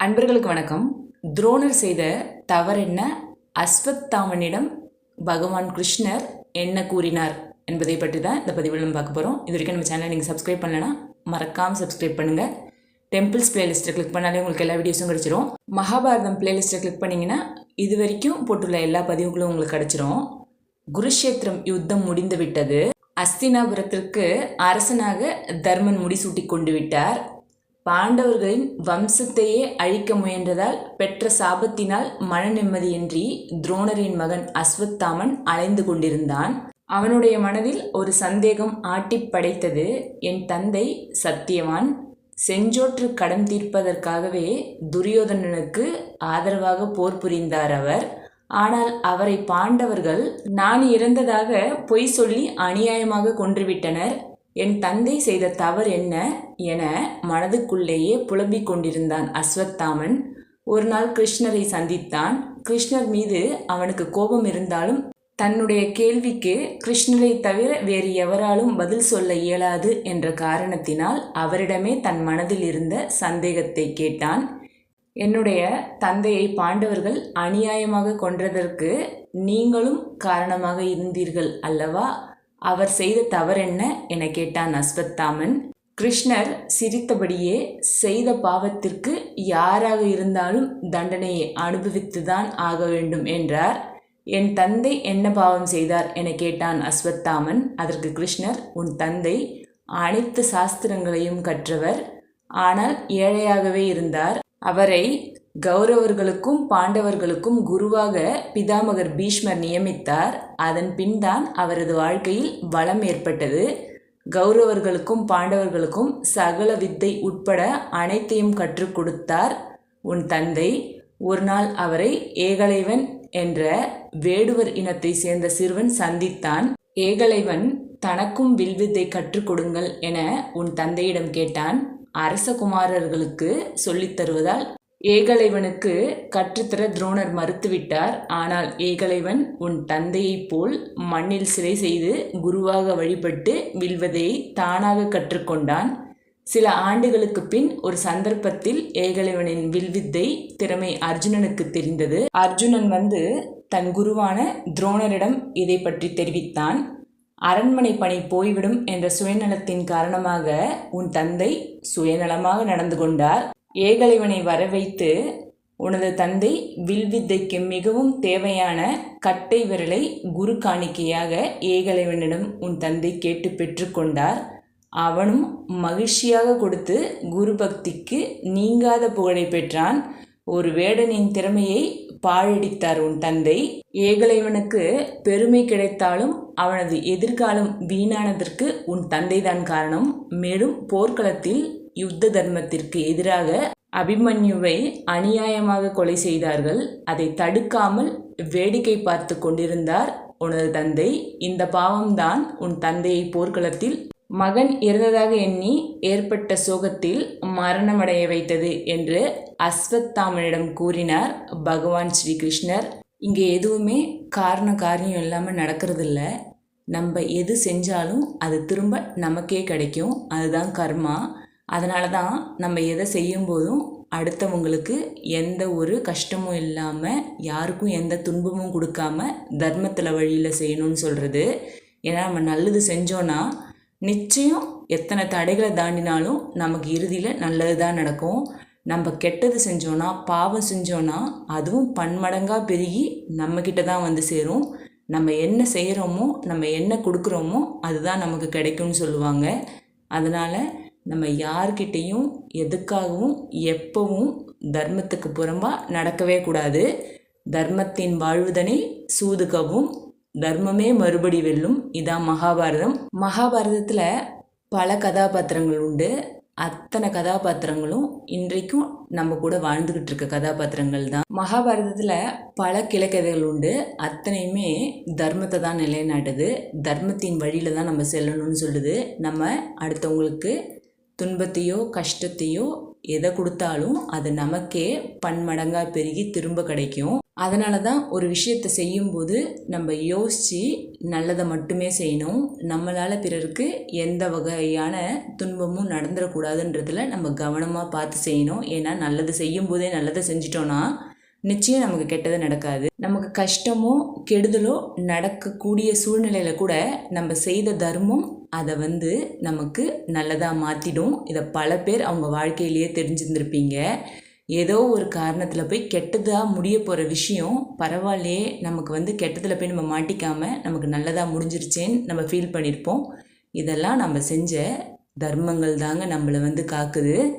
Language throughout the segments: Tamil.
அன்பர்களுக்கு வணக்கம். துரோணர் செய்த தவறென்ன அஸ்வத்தாமனிடம் பகவான் கிருஷ்ணர் என்ன கூறினார் என்பதை பற்றி தான் இந்த பதிவில் நம்ம பார்க்க போகிறோம் இது வரைக்கும் நம்ம சேனலை நீங்கள் சப்ஸ்கிரைப் பண்ணலைன்னா மறக்காமல் சப்ஸ்கிரைப் பண்ணுங்கள் டெம்பிள்ஸ் பிளேலிஸ்ட்டை கிளிக் பண்ணாலே உங்களுக்கு எல்லா வீடியோஸும் கிடச்சிரும். மகாபாரதம் பிளேலிஸ்ட்டை கிளிக் பண்ணிங்கன்னா இது வரைக்கும் போட்டுள்ள எல்லா பதிவுகளும் உங்களுக்கு கிடச்சிரும். குருஷேத்திரம் யுத்தம் முடிந்து விட்டது. அஸ்தினாபுரத்திற்கு அரசனாக தர்மன் முடிசூட்டி கொண்டு விட்டார். பாண்டவர்களின் வம்சத்தையே அழிக்க முயன்றதால் பெற்ற சாபத்தினால் மன நிம்மதியின்றி துரோணரின் மகன் அஸ்வத்தாமன் அலைந்து கொண்டிருந்தான். அவனுடைய மனதில் ஒரு சந்தேகம் ஆட்டி படைத்தது. என் தந்தை சத்தியவான் செஞ்சோற்று கடன் தீர்ப்பதற்காகவே துரியோதனனுக்கு ஆதரவாக போர் புரிந்தார் அவர். ஆனால் அவரை பாண்டவர்கள் நான் இறந்ததாக பொய் சொல்லி அநியாயமாக கொன்றுவிட்டனர். என் தந்தை செய்த தவறு என்ன? என மனதுக்குள்ளேயே புலம்பிக் கொண்டிருந்தான் அஸ்வத்தாமன். ஒரு நாள் கிருஷ்ணரை சந்தித்தான். கிருஷ்ணர் மீது அவனுக்கு கோபம் இருந்தாலும் தன்னுடைய கேள்விக்கு கிருஷ்ணரை தவிர வேறு எவராலும் பதில் சொல்ல இயலாது என்ற காரணத்தினால் அவரிடமே தன் மனதில் இருந்த சந்தேகத்தை கேட்டான். என்னுடைய தந்தையை பாண்டவர்கள் அநியாயமாக கொன்றதற்கு நீங்களும் காரணமாக இருந்தீர்கள் அல்லவா? அவர் செய்த தவறென்ன என கேட்டான் அஸ்வத்தாமன். கிருஷ்ணர் சிரித்தபடியே செய்த பாவத்திற்கு யாராக இருந்தாலும் தண்டனையை அனுபவித்துதான் ஆக வேண்டும் என்றார். என் தந்தை என்ன பாவம் செய்தார்? என கேட்டான் அஸ்வத்தாமன். அதற்கு கிருஷ்ணர் உன் தந்தை அனைத்து சாஸ்திரங்களையும் கற்றவர். ஆனால் ஏழையாகவே இருந்தார். அவரை கௌரவர்களுக்கும் பாண்டவர்களுக்கும் குருவாக பிதாமகர் பீஷ்மர் நியமித்தார். அதன் பின்தான் அவரது வாழ்க்கையில் வளம் ஏற்பட்டது. கௌரவர்களுக்கும் பாண்டவர்களுக்கும் சகல வித்தை உட்பட அனைத்தையும் கற்றுக் கொடுத்தார் உன் தந்தை. ஒரு நாள் அவரை ஏகலைவன் என்ற வேடுவர் இனத்தை சேர்ந்த சிறுவன் சந்தித்தான். ஏகலைவன் தனக்கும் வில்வித்தை கற்றுக் கொடுங்கள் என உன் தந்தையிடம் கேட்டான். அரசகுமாரர்களுக்கு சொல்லித் தருவதால் ஏகலைவனுக்கு கற்றுத்தர துரோணர் மறுத்துவிட்டார். ஆனால் ஏகலைவன் உன் தந்தையைப் போல் மண்ணில் சிலை செய்து குருவாக வழிபட்டு வில்வதை தானாக கற்றுக்கொண்டான். சில ஆண்டுகளுக்கு பின் ஒரு சந்தர்ப்பத்தில் ஏகலைவனின் வில்வித்தை திறமை அர்ஜுனனுக்கு தெரிந்தது. அர்ஜுனன் வந்து தன் குருவான துரோணரிடம் இதை பற்றி தெரிவித்தான். அரண்மனை பணி போய்விடும் என்ற சுயநலத்தின் காரணமாக உன் தந்தை சுயநலமாக நடந்து கொண்டார். ஏகலைவனை வர வைத்து உனது தந்தை வில்வித்தைக்கு மிகவும் தேவையான கட்டை விரலை குரு காணிக்கையாக ஏகலைவனிடம் உன் தந்தை கேட்டு பெற்றுக்கொண்டார் அவனும் மகிழ்ச்சியாக கொடுத்து குரு பக்திக்கு நீங்காத புகழை பெற்றான். ஒரு வேடனின் திறமையை பாழடித்தார் உன் தந்தை. ஏகலைவனுக்கு பெருமை கிடைத்தாலும் அவனது எதிர்காலம் வீணானதற்கு உன் தந்தைதான் காரணம். மேலும் போர்க்களத்தில் யுத்த தர்மத்திற்கு எதிராக அபிமன்யுவை அநியாயமாக கொலை செய்தார்கள். அதை தடுக்காமல் வேடிக்கை பார்த்து கொண்டிருந்தார் உனது தந்தை. இந்த பாவம்தான் உன் தந்தையை போர்க்களத்தில் மகன் இறந்ததாக எண்ணி ஏற்பட்ட சோகத்தில் மரணமடைய வைத்தது என்று அஸ்வத்தாமனிடம் கூறினார் பகவான் ஸ்ரீகிருஷ்ணர். இங்கே எதுவுமே காரண காரியம் இல்லாமல் நடக்கிறதில்ல. நம்ம எது செஞ்சாலும் அது திரும்ப நமக்கே கிடைக்கும். அதுதான் கர்மா. அதனால தான் நம்ம எதை செய்யும்போதும் அடுத்தவங்களுக்கு எந்த ஒரு கஷ்டமும் இல்லாமல் யாருக்கும் எந்த துன்பமும் கொடுக்காம தர்மத்தில் வழியில் செய்யணும்னு சொல்கிறது ஏன்னா நம்ம நல்லது செஞ்சோன்னா நிச்சயம் எத்தனை தடைகளை தாண்டினாலும் நமக்கு இறுதியில் நல்லது தான் நடக்கும். நம்ம கெட்டது செஞ்சோன்னா பாவம் செஞ்சோன்னா அதுவும் பன்மடங்காக பெருகி நம்மக்கிட்ட தான் வந்து சேரும். நம்ம என்ன செய்கிறோமோ நம்ம என்ன கொடுக்குறோமோ அதுதான் நமக்கு கிடைக்கும்னு சொல்லுவாங்க. அதனால் நம்ம யார்கிட்டேயும் எதுக்காகவும் எப்பவும் தர்மத்துக்கு புறம்பாக நடக்கவே கூடாது. தர்மத்தின் வாழ்வுதனை சூதுகவும் தர்மமே மறுபடி வெல்லும். இதான் மகாபாரதம். மகாபாரதத்தில் பல கதாபாத்திரங்கள் உண்டு. அத்தனை கதாபாத்திரங்களும் இன்றைக்கும் நம்ம கூட வாழ்ந்துக்கிட்டு இருக்க கதாபாத்திரங்கள் தான். மகாபாரதத்தில் பல கிளைக்கதைகள் உண்டு. அத்தனையுமே தர்மத்தை தான் நிலைநாட்டுது. தர்மத்தின் வழியில் தான் நம்ம செல்லணும்னு சொல்லுது. நம்ம அடுத்தவங்களுக்கு துன்பத்தையோ கஷ்டத்தையோ எதை கொடுத்தாலும் அது நமக்கே பன்மடங்காக பெருகி திரும்ப கிடைக்கும். அதனால தான் ஒரு விஷயத்தை செய்யும்போது நம்ம யோசித்து நல்லதை மட்டுமே செய்யணும். நம்மளால் பிறருக்கு எந்த வகையான துன்பமும் நடந்துடக்கூடாதுன்றதில் நம்ம கவனமாக பார்த்து செய்யணும். ஏன்னா நல்லது செய்யும்போதே நல்லதை செஞ்சிட்டோன்னா நிச்சயம் நமக்கு கெட்டது நடக்காது. நமக்கு கஷ்டமோ கெடுதலோ நடக்கக்கூடிய சூழ்நிலையில் கூட நம்ம செய்த தர்மம் அதை வந்து நமக்கு நல்லதாக மாற்றிடும் இதை பல பேர் அவங்க வாழ்க்கையிலேயே தெரிஞ்சிருந்திருப்பீங்க. ஏதோ ஒரு காரணத்தில் போய் கெட்டதாக முடிய போகிற விஷயம் பரவாயில்லையே நமக்கு வந்து கெட்டதில் போய் நம்ம மாட்டிக்காமல் நமக்கு நல்லதாக முடிஞ்சிருச்சேன்னு நம்ம ஃபீல் பண்ணியிருப்போம் இதெல்லாம் நம்ம செஞ்ச தர்மங்கள் தாங்க நம்மளை வந்து காக்குது.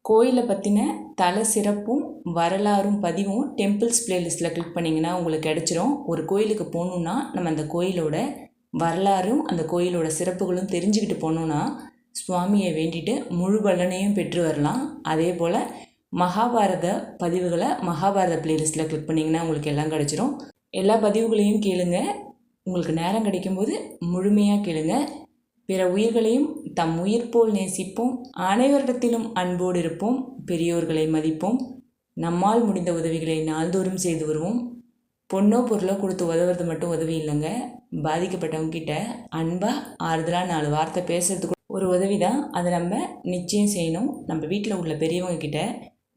கோயிலை பற்றின தலை சிறப்பும் வரலாறும் பதிவும் டெம்பிள்ஸ் பிளேலிஸ்ட்டில் கிளிக் பண்ணிங்கன்னா உங்களுக்கு கிடச்சிரும். ஒரு கோயிலுக்கு போகணுன்னா நம்ம அந்த கோயிலோட வரலாறும் அந்த கோயிலோட சிறப்புகளும் தெரிஞ்சுக்கிட்டு போனோன்னா சுவாமியை வேண்டிட்டு முழு பலனையும் பெற்று வரலாம். அதே போல் மகாபாரத பதிவுகளை மகாபாரத பிளேலிஸ்ட்டில் கிளிக் பண்ணிங்கன்னா உங்களுக்கு எல்லாம் கிடச்சிரும். எல்லா பதிவுகளையும் கேளுங்க. உங்களுக்கு நேரம் கிடைக்கும்போது முழுமையாக கேளுங்க. பிற உயிர்களையும் தம் உயிர் போல் நேசிப்போம். அனைவரிடத்திலும் அன்போடு இருப்போம். பெரியோர்களை மதிப்போம். நம்மால் முடிந்த உதவிகளை நாள்தோறும் செய்து வருவோம். பொண்ணோ பொருளோ கொடுத்து உதவுறது மட்டும் உதவி இல்லைங்க. பாதிக்கப்பட்டவங்கக்கிட்ட அன்பாக ஆறுதலாக நாலு வார்த்தை பேசுறதுக்கு ஒரு உதவி தான். அதை நம்ம நிச்சயம் செய்யணும். நம்ம வீட்டில் உள்ள பெரியவங்க கிட்ட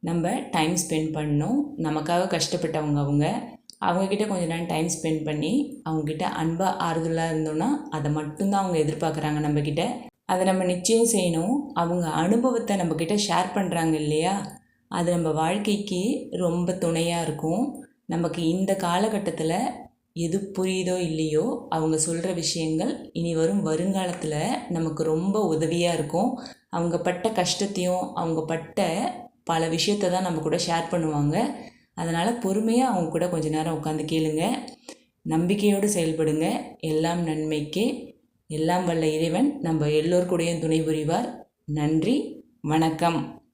நம்ம டைம் ஸ்பெண்ட் பண்ணணும். நமக்காக கஷ்டப்பட்டவங்க அவங்க. அவங்கக்கிட்ட கொஞ்ச நேரம் டைம் ஸ்பெண்ட் பண்ணி அவங்கக்கிட்ட அன்பாக ஆறுதலாக இருந்தோன்னா அதை மட்டும்தான் அவங்க எதிர்பார்க்குறாங்க நம்மக்கிட்ட அதை நம்ம நிச்சயம் செய்யணும். அவங்க அனுபவத்தை நம்மக்கிட்ட ஷேர் பண்ணுறாங்க இல்லையா? அது நம்ம வாழ்க்கைக்கு ரொம்ப துணையாக இருக்கும். நமக்கு இந்த காலகட்டத்தில் எது புரியுதோ இல்லையோ அவங்க சொல்கிற விஷயங்கள் இனி வரும் வருங்காலத்தில் நமக்கு ரொம்ப உதவியாக இருக்கும். அவங்க பட்ட கஷ்டத்தையும் அவங்க பட்ட பல விஷயத்தை தான் நம்ம கூட ஷேர் பண்ணுவாங்க. அதனால் பொறுமையாக அவங்க கூட கொஞ்ச நேரம் உட்காந்து கேளுங்க. நம்பிக்கையோடு செயல்படுங்க. எல்லாம் நன்மைக்கே. எல்லாம் வல்ல இறைவன் நம்ம எல்லோர் கூடயும் துணை புரிவார். நன்றி. வணக்கம்.